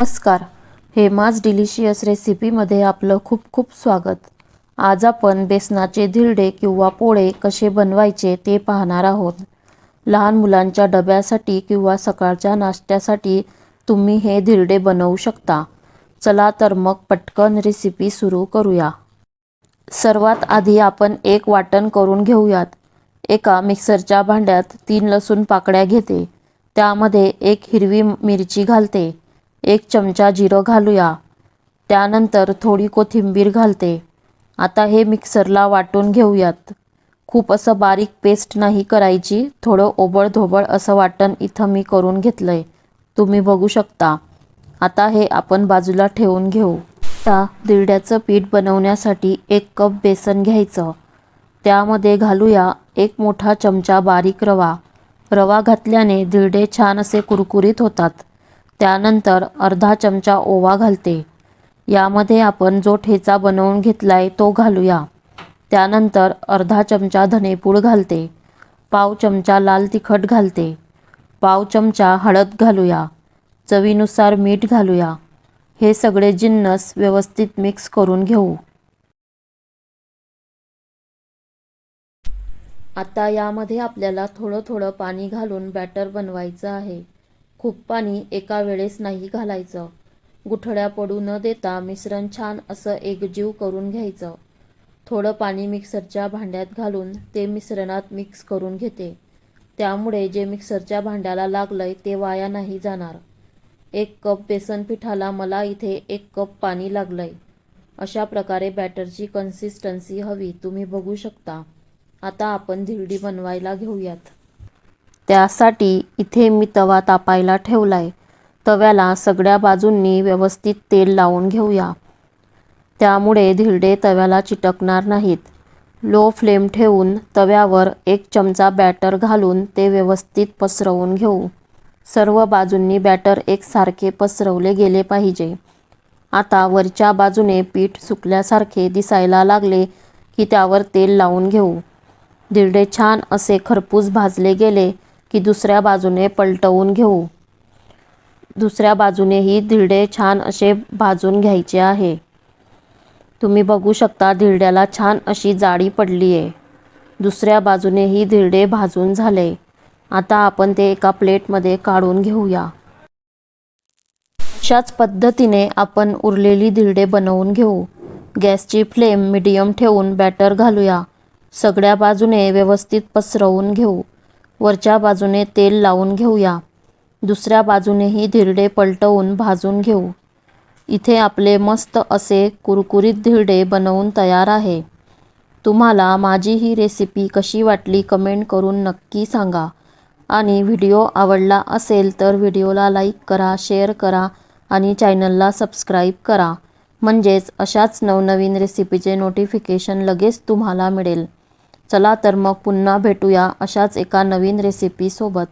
नमस्कार. हेमाज डिलिशियस रेसिपीमध्ये आपलं खूप खूप स्वागत. आज आपण बेसनाचे धिरडे किंवा पोळे कसे बनवायचे ते पाहणार आहोत. लहान मुलांच्या डब्यासाठी किंवा सकाळच्या नाश्त्यासाठी तुम्ही हे धिरडे बनवू शकता. चला तर मग पटकन रेसिपी सुरू करूया. सर्वात आधी आपण एक वाटण करून घेऊयात. एका मिक्सरच्या भांड्यात तीन लसूण पाकळ्या घेते. त्यामध्ये एक हिरवी मिरची घालते. एक चमचा जिरं घालूया. त्यानंतर थोडी कोथिंबीर घालते. आता हे मिक्सरला वाटून घेऊयात. खूप असं बारीक पेस्ट नाही करायची थोडं ओबळधोबळ असं वाटण इथं मी करून घेतलं आहे तुम्ही बघू शकता. आता हे आपण बाजूला ठेवून घेऊ. आता दिरड्याचं पीठ बनवण्यासाठी एक कप बेसन घ्यायचं. त्यामध्ये घालूया एक मोठा चमचा बारीक रवा. रवा घातल्याने दिरडे छान असे कुरकुरीत होतात. त्यानंतर अर्धा चमचा ओवा घालते. यामध्ये आपण जो ठेचा बनवून घेतला आहे तो घालूया. त्यानंतर अर्धा चमचा धनेपूड घालते. पाव चमचा लाल तिखट घालते. पाव चमचा हळद घालूया. चवीनुसार मीठ घालूया. हे सगळे जिन्नस व्यवस्थित मिक्स करून घेऊ. आता यामध्ये आपल्याला थोडं थोडं पाणी घालून बॅटर बनवायचं आहे. खूप पाणी एका वेळेस नाही घालायचं. गुठळ्या पडू न देता मिश्रण छान असं एकजीव करून घ्यायचं. थोडं पाणी मिक्सरच्या भांड्यात घालून ते मिश्रणात मिक्स करून घेते. त्यामुळे जे मिक्सरच्या भांड्याला लागलंय ते वाया नाही जाणार. एक कप बेसन पिठाला मला इथे एक कप पाणी लागलंय. अशा प्रकारे बॅटरची कन्सिस्टन्सी हवी तुम्ही बघू शकता. आता आपण धिरडी बनवायला घेऊयात. त्यासाठी इथे मी तवा तापायला ठेवलाय. तव्याला सगळ्या बाजूंनी व्यवस्थित तेल लावून घेऊया. त्यामुळे धिरडे तव्याला चिटकणार नाहीत. लो फ्लेम ठेवून तव्यावर एक चमचा बॅटर घालून ते व्यवस्थित पसरवून घेऊ. सर्व बाजूंनी बॅटर एकसारखे पसरवले गेले पाहिजे. आता वरच्या बाजूने पीठ सुकल्यासारखे दिसायला लागले की त्यावर तेल लावून घेऊ. धिरडे छान असे खरपूस भाजले गेले की दुसऱ्या बाजूने पलटवून घेऊ. दुसऱ्या बाजूनेही धिरडे छान असे भाजून घ्यायचे आहे. तुम्ही बघू शकता धिरड्याला छान अशी जाडी पडली आहे दुसऱ्या बाजूनेही धिरडे भाजून झाले. आता आपण ते एका प्लेटमध्ये काढून घेऊया. अशाच पद्धतीने आपण उरलेली धिरडे बनवून घेऊ. गॅसची फ्लेम मिडियम ठेवून बॅटर घालूया. सगळ्या बाजूने व्यवस्थित पसरवून घेऊ. वरच्या बाजूने तेल लावून घेऊया. दुसऱ्या बाजूनेही धिरडे पलटवून भाजून घेऊ. इथे आपले मस्त असे कुरकुरीत धिरडे बनवून तयार आहे. तुम्हाला माझी ही रेसिपी कशी वाटली कमेंट करून नक्की सांगा. आणि व्हिडिओ आवडला असेल तर व्हिडिओला लाईक करा शेअर करा आणि चॅनलला सबस्क्राईब करा. म्हणजेच अशाच नवनवीन रेसिपीचे नोटिफिकेशन लगेच तुम्हाला मिळेल. चला तर मग पुन्हा भेटूया अशाच एका नवीन रेसिपीसोबत